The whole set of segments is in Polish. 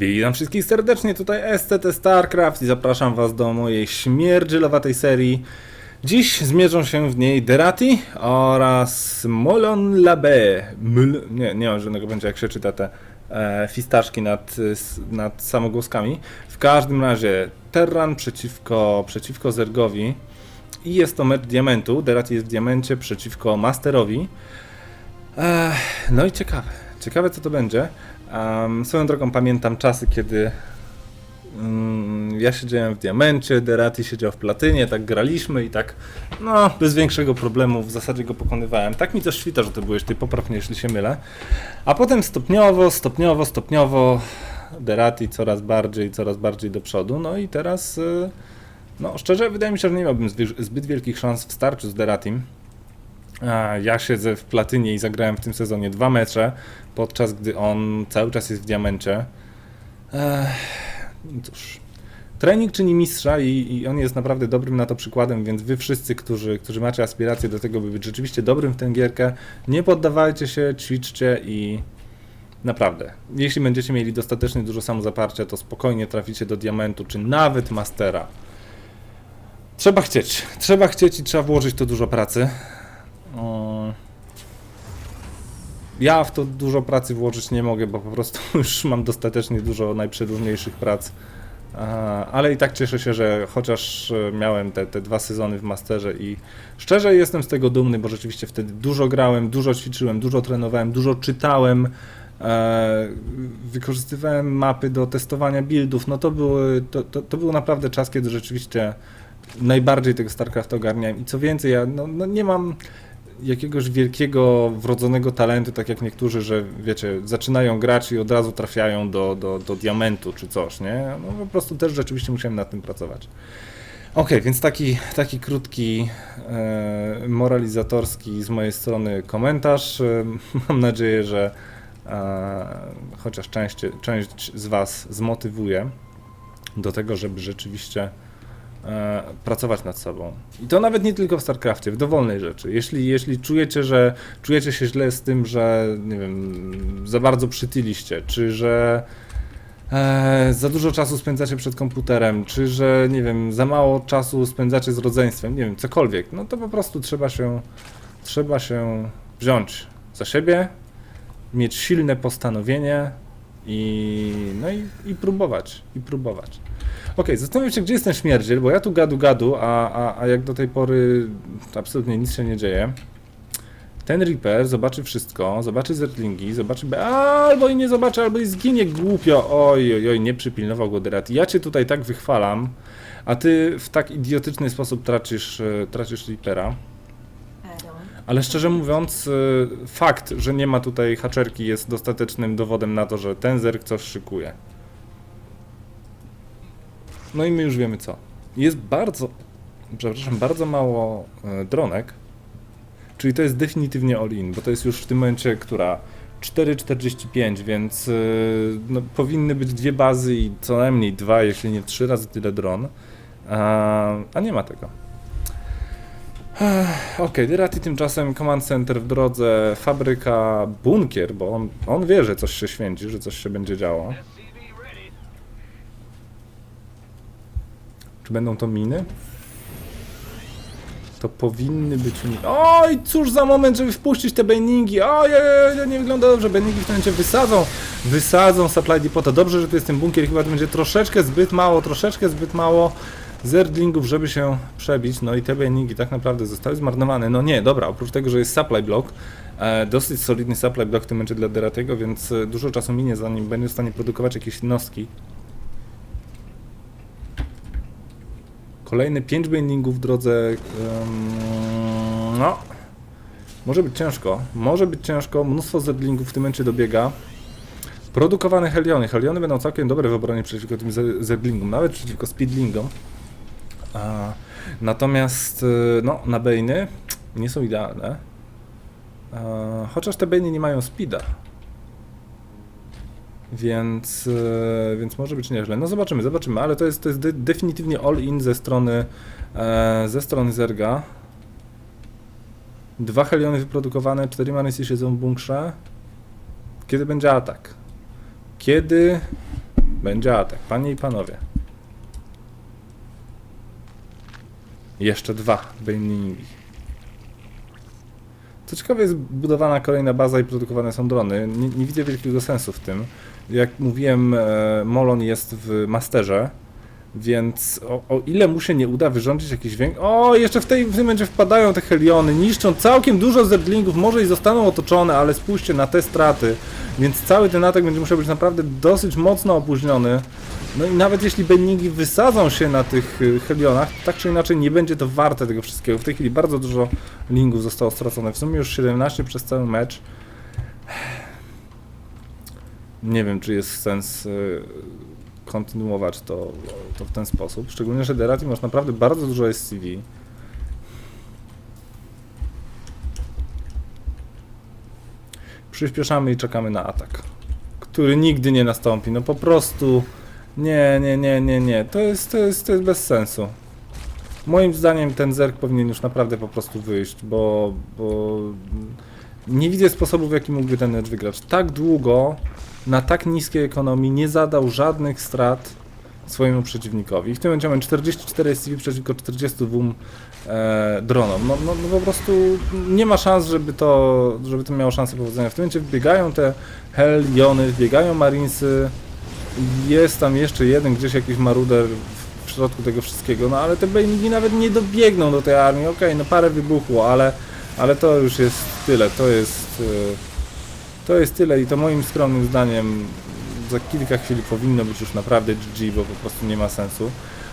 Witam wszystkich serdecznie, tutaj STT StarCraft i zapraszam was do mojej śmierdzilowatej serii. Dziś zmierzą się w niej Derati oraz Molon Labe. Ml, nie, nie mam żadnego pojęcia jak się czyta te e, fistaszki nad, nad samogłoskami. W każdym razie Terran przeciwko, przeciwko Zergowi i jest to mecz diamentu. Derati jest w diamencie przeciwko Masterowi. Ech, no i ciekawe. Ciekawe co to będzie. Um, swoją drogą pamiętam czasy, kiedy mm, ja siedziałem w diamencie, Derati siedział w platynie, tak graliśmy i tak, no, bez większego problemu w zasadzie go pokonywałem. Tak mi to świta, że to byłeś ty, popraw mnie, jeśli się mylę. A potem stopniowo, stopniowo, stopniowo Derati coraz bardziej, coraz bardziej do przodu. No i teraz, y, no szczerze, wydaje mi się, że nie miałbym zbyt wielkich szans w starciu z Deratim. Ja siedzę w platynie i zagrałem w tym sezonie dwa mecze, podczas gdy on cały czas jest w diamencie. Ech, cóż. Trening czyni mistrza i, i on jest naprawdę dobrym na to przykładem, więc wy wszyscy, którzy, którzy macie aspiracje do tego, by być rzeczywiście dobrym w tę gierkę, nie poddawajcie się, ćwiczcie i naprawdę, jeśli będziecie mieli dostatecznie dużo samozaparcia, to spokojnie traficie do diamentu, czy nawet mastera. Trzeba chcieć, trzeba chcieć i trzeba włożyć to dużo pracy. Ja w to dużo pracy włożyć nie mogę, bo po prostu już mam dostatecznie dużo najprzeróżniejszych prac. Ale i tak cieszę się, że chociaż e, miałem te, te dwa sezony w masterze i szczerze jestem z tego dumny, bo rzeczywiście wtedy dużo grałem, dużo ćwiczyłem, dużo trenowałem, dużo czytałem, e, wykorzystywałem mapy do testowania buildów. No to, były, to, to, to był naprawdę czas, kiedy rzeczywiście najbardziej tego StarCraft ogarniałem. I co więcej, ja no, no nie mam jakiegoś wielkiego wrodzonego talentu, tak jak niektórzy, że wiecie, zaczynają grać i od razu trafiają do, do, do diamentu czy coś, nie? No po prostu też rzeczywiście musiałem nad tym pracować. Okej, więc taki, taki krótki, e, moralizatorski z mojej strony komentarz. E, mam nadzieję, że e, chociaż część, część z Was zmotywuje do tego, żeby rzeczywiście e, pracować nad sobą. I to nawet nie tylko w StarCraftie, w dowolnej rzeczy. Jeśli, jeśli czujecie, że czujecie się źle z tym, że nie wiem, za bardzo przytyliście, czy że e, za dużo czasu spędzacie przed komputerem, czy że nie wiem, za mało czasu spędzacie z rodzeństwem, nie wiem, cokolwiek, no to po prostu trzeba się trzeba się wziąć za siebie, mieć silne postanowienie i no i, i próbować, i próbować. Okej, zastanawiam się, gdzie jest ten śmierdziel, bo ja tu gadu gadu, a, a, a jak do tej pory absolutnie nic się nie dzieje. Ten Reaper zobaczy wszystko, zobaczy zertlingi, zobaczy... be- Albo i nie zobaczy, albo i zginie głupio. Oj, oj, oj, nie przypilnował go Derati. Ja cię tutaj tak wychwalam, a ty w tak idiotyczny sposób tracisz, e, tracisz Reapera. Ale szczerze mówiąc, y, fakt, że nie ma tutaj haczerki jest dostatecznym dowodem na to, że ten zerk coś szykuje. No i my już wiemy co. Jest bardzo, przepraszam, bardzo mało e, dronek, czyli to jest definitywnie all-in, bo to jest już w tym momencie, która 4,45, więc y, no, powinny być dwie bazy i co najmniej dwa, jeśli nie trzy razy tyle dron, a, a nie ma tego. Ech, Okej, Derati tymczasem Command Center w drodze, fabryka, bunkier, bo on, on wie, że coś się święci, że coś się będzie działo. Czy będą to miny? To powinny być miny. Oj, cóż za moment, żeby wpuścić te bendingi. Oj, oj, oj, nie wygląda dobrze. Bendingi w tym momencie wysadzą. Wysadzą supply depota. Dobrze, że tu jest ten bunkier. Chyba to będzie troszeczkę zbyt mało, troszeczkę zbyt mało zerdlingów, żeby się przebić. No i te bendingi tak naprawdę zostały zmarnowane. No nie, dobra, oprócz tego, że jest supply block, e, dosyć solidny supply block w tym momencie dla Deratego, więc e, dużo czasu minie, zanim będzie w stanie produkować jakieś jednostki. Kolejne 5 bendingów w drodze. no. Może być ciężko. Może być ciężko. Mnóstwo zedlingów w tym momencie dobiega. Produkowane heliony. Heliony będą całkiem dobre w obronie przeciwko tym ze- zedlingom, nawet przeciwko speedlingom. Natomiast y, no, na Bejny nie są idealne. Chociaż te Bejny nie mają speeda. Więc, e, więc może być nieźle. No zobaczymy, zobaczymy, ale to jest, to jest de definitywnie all-in ze strony e, ze strony Zerga. Dwa heliony wyprodukowane, cztery manisy siedzą w bunkrze. Kiedy będzie atak? Kiedy Będzie atak, panie i panowie. Jeszcze dwa Bainingi. Co ciekawe, jest budowana kolejna baza i produkowane są drony. Nie, nie widzę wielkiego sensu w tym. Jak mówiłem, e, Molon jest w Masterze, więc o, o ile mu się nie uda wyrządzić jakiś większy... O, jeszcze w, tej, w tym momencie wpadają te heliony, niszczą całkiem dużo zerglingów, może i zostaną otoczone, ale spójrzcie na te straty. Więc cały ten atak będzie musiał być naprawdę dosyć mocno opóźniony. No i nawet jeśli Benningi wysadzą się na tych y, helionach, tak czy inaczej nie będzie to warte tego wszystkiego. W tej chwili bardzo dużo lingów zostało stracone. W sumie już 17 przez cały mecz. Nie wiem, czy jest sens y, kontynuować to, to w ten sposób. Szczególnie, że Derati masz naprawdę bardzo dużo SCV. Przyspieszamy i czekamy na atak, który nigdy nie nastąpi. No po prostu nie, nie, nie, nie, nie. To jest, to jest, to jest bez sensu. Moim zdaniem ten zerk powinien już naprawdę po prostu wyjść, bo, bo nie widzę sposobu, w jaki mógłby ten mecz wygrać. Tak długo, na tak niskiej ekonomii nie zadał żadnych strat swojemu przeciwnikowi. I w tym momencie mamy 44 SCV przeciwko 42 e, dronom. No, no, no po prostu nie ma szans, żeby to, żeby to miało szansę powodzenia. W tym momencie wbiegają te Heliony, wbiegają Marinesy, jest tam jeszcze jeden gdzieś jakiś maruder w środku tego wszystkiego, no ale te Bejnigi nawet nie dobiegną do tej armii, okej, no parę wybuchło, ale, ale to już jest tyle, to jest, e, to jest tyle i to moim skromnym zdaniem za kilka chwil powinno być już naprawdę GG, bo po prostu nie ma sensu.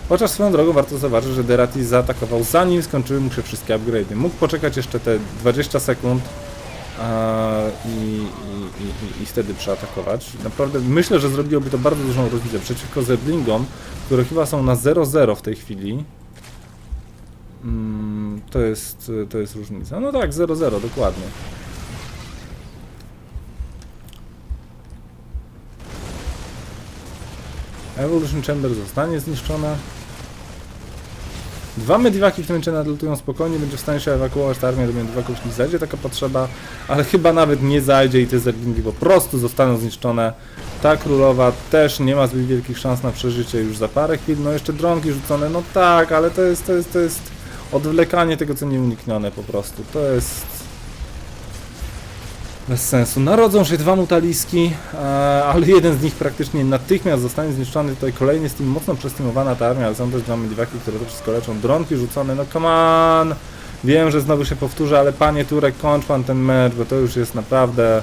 Chociaż swoją drogą warto zauważyć, że Deratis zaatakował zanim skończyły mu się wszystkie upgrade'y. Mógł poczekać jeszcze te 20 sekund i, i, i, wtedy przeatakować. Naprawdę myślę, że zrobiłoby to bardzo dużą różnicę przeciwko Zerglingom, które chyba są na 0-0 w tej chwili. Mm, to jest, to jest różnica. No tak, 0-0, dokładnie. Evolution Chamber zostanie zniszczona. Dwa mediwaki w tym momencie nadlutują spokojnie, będzie w stanie się ewakuować ta armia do mediwaków, jeśli zajdzie taka potrzeba, ale chyba nawet nie zajdzie i te zerglingi po prostu zostaną zniszczone. Ta królowa też nie ma zbyt wielkich szans na przeżycie już za parę chwil, no jeszcze dronki rzucone, no tak, ale to jest, to jest, to jest odwlekanie tego, co nieuniknione po prostu, to jest... Bez sensu. Narodzą się dwa mutaliski, e, ale jeden z nich praktycznie natychmiast zostanie zniszczony. Tutaj kolejny z tym mocno przestymowana ta armia, ale są też dwa mediwaki, które to wszystko leczą. Dronki rzucone, no come on! Wiem, że znowu się powtórzę, ale panie Turek, kończ pan ten mecz, bo to już jest naprawdę,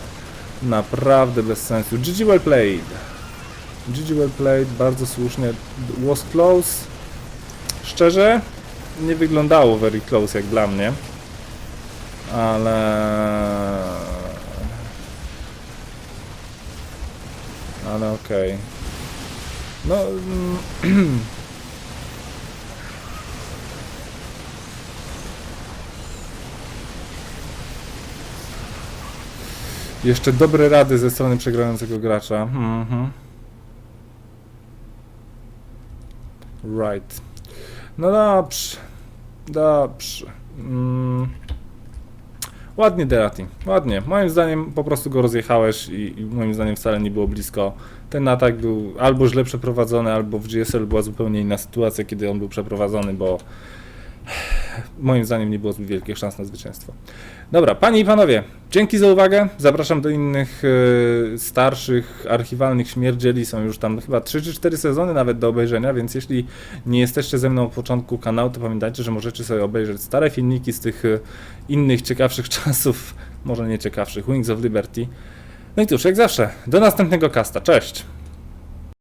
naprawdę bez sensu. GG well played. GG well played, bardzo słusznie. Was close. Szczerze, nie wyglądało very close jak dla mnie. Ale... Ale okej. No... mm, Jeszcze dobre rady ze strony przegrającego gracza. Mhm. Right. No dobrze. Dobrze. Mm. Ładnie Derati, ładnie. Moim zdaniem po prostu go rozjechałeś i, i moim zdaniem wcale nie było blisko. Ten atak był albo źle przeprowadzony, albo w GSL była zupełnie inna sytuacja, kiedy on był przeprowadzony, bo moim zdaniem nie było zbyt wielkich szans na zwycięstwo. Dobra, panie i panowie, dzięki za uwagę. Zapraszam do innych e, starszych, archiwalnych śmierdzieli. Są już tam chyba 3 czy 4 sezony nawet do obejrzenia, więc jeśli nie jesteście ze mną od początku kanału, to pamiętajcie, że możecie sobie obejrzeć stare filmiki z tych e, innych ciekawszych czasów, może nie ciekawszych, Wings of Liberty. No i cóż, jak zawsze, do następnego kasta. Cześć!